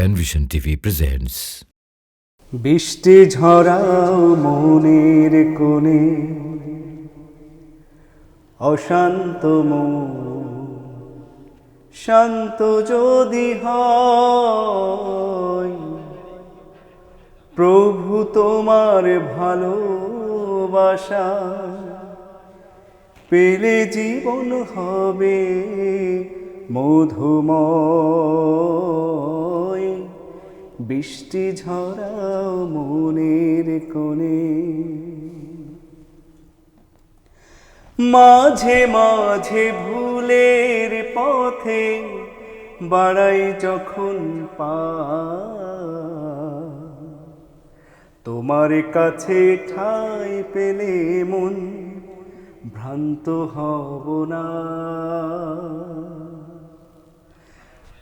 Penvision TV presents বৃষ্টি ঝরাও মনের কোণে, অশান্ত শান্ত যদি হয়, প্রভু তোমার ভালোবাসা পেলে জীবন হবে মধুময়। বৃষ্টি ঝরা মনের কোণে। মাঝে মাঝে ভুলের পথে বাড়াই যখন পা। তোমার কাছে ঠাই পেলে মন ভ্রান্ত হব না।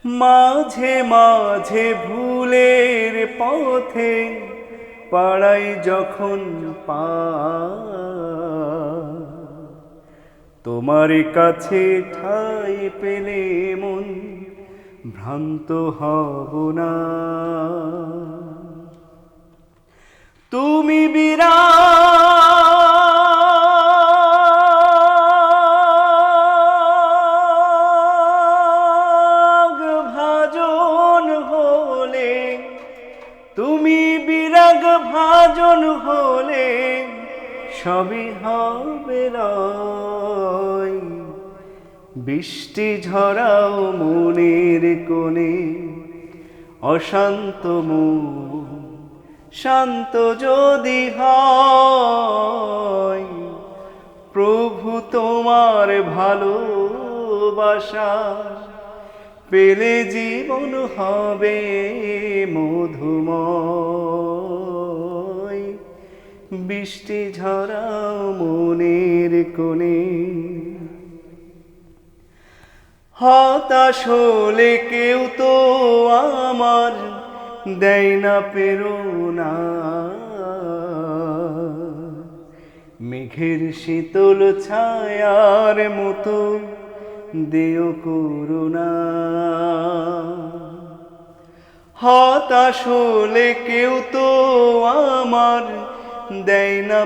মাঝে মাঝে ভুলের পথে পাড়াই যখন পা। তোমার কাছে ঠাই পেলে মন ভ্রান্ত হব না। তুমি বিরাগ ভাজন হলে সবই হবে বৃষ্টি ঝরাও মনের কোণে, অশান্ত শান্ত যদি হয়, প্রভু তোমার ভালোবাসা পেলে জীবন হবে মধুময়। বৃষ্টি ঝরাও মনের কোণে। হতাশ হলে কেউ তো আমার দেয় না পেরোনা মেঘের শীতল ছায়ার মতো দেও করুণা। হতাশ হলে কেউ তো আমার দেয় না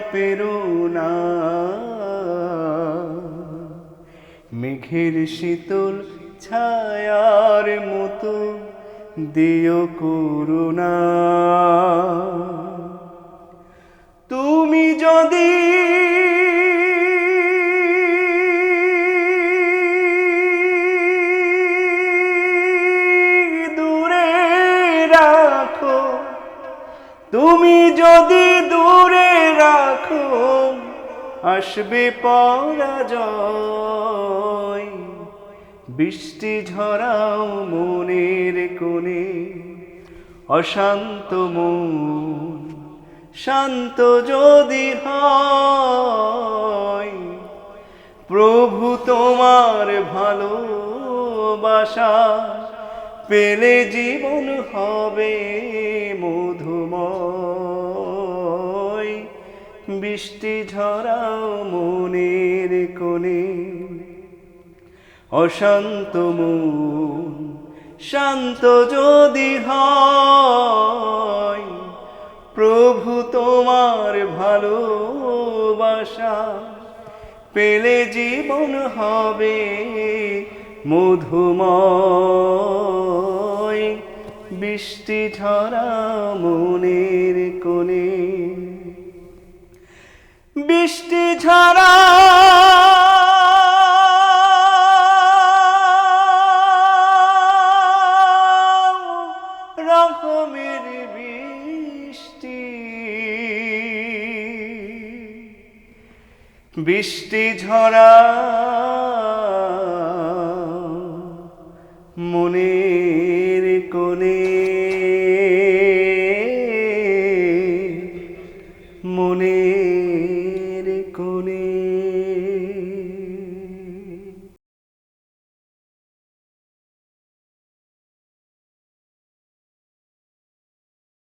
মেঘের শীতল ছায়ার মতো দিও করুণা। তুমি যদি তুমি যদি দূরে রাখো, আসবে পরাজয়। বৃষ্টি ঝরাও মনের কোণে, অশান্ত মন, শান্ত যদি হয়। প্রভু তোমার ভালোবাসা পেলে জীবন হবে মধুময়। বৃষ্টি ঝরাও মনের কোণে। অশান্ত মন, শান্ত যদি হয়, প্রভু তোমার ভালোবাসা পেলে জীবন হবে মধুময় বৃষ্টি ঝরা মনের কোণে। বৃষ্টি ঝরা বৃষ্টি ঝরা মনের কোণে